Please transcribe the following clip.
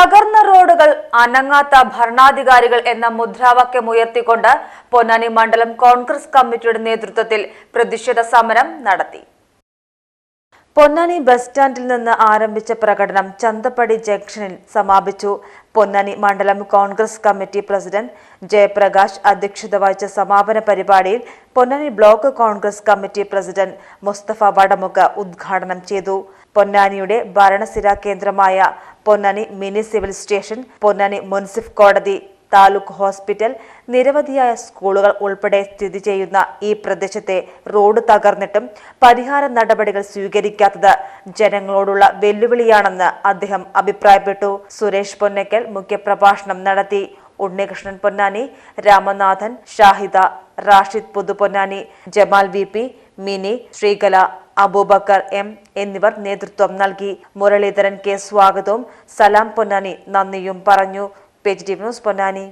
തകർന്ന റോഡുകൾ അനങ്ങാത്ത ഭരണാധികാരികൾ എന്ന മുദ്രാവാക്യം ഉയർത്തിക്കൊണ്ട് പൊന്നാനി മണ്ഡലം കോൺഗ്രസ് കമ്മിറ്റിയുടെ നേതൃത്വത്തിൽ പ്രതിഷേധ സമരം നടത്തി. പൊന്നാനി ബസ് സ്റ്റാൻഡിൽ നിന്ന് ആരംഭിച്ച പ്രകടനം ചന്തപ്പടി ജംഗ്ഷനിൽ സമാപിച്ചു. പൊന്നാനി മണ്ഡലം കോൺഗ്രസ് കമ്മിറ്റി പ്രസിഡന്റ് ജയപ്രകാശ് അധ്യക്ഷത വഹിച്ച സമാപന പരിപാടിയിൽ Ponnani block congress committee president Mustafa Vadamukku ഉദ്ഘാടനം ചെയ്തു. പൊന്നാനിയുടെ ഭരണസിരാ കേന്ദ്രമായ Ponnani mini civil station Ponnani മുൻസിഫ് കോടതി താലൂക്ക് ഹോസ്പിറ്റൽ നിരവധിയായ സ്കൂളുകൾ ഉൾപ്പെടെ സ്ഥിതി ചെയ്യുന്ന ഈ പ്രദേശത്തെ റോഡ് തകർന്നിട്ടും പരിഹാര നടപടികൾ സ്വീകരിക്കാത്തത് ജനങ്ങളോടുള്ള വെല്ലുവിളിയാണെന്ന് അദ്ദേഹം അഭിപ്രായപ്പെട്ടു. സുരേഷ് പൊന്നക്കൽ മുഖ്യപ്രഭാഷണം നടത്തി. Unnikrishnan Ponnani Ramanathan Shahida Rashid Puthuponnani Jamal V P Mini Sreekala Aboobacker M എന്നിവർ നേതൃത്വം നൽകി. മുരളീധരൻ കെ സ്വാഗതവും സലാം പൊന്നാനി നന്ദിയും പറഞ്ഞു. Page T V news Ponnani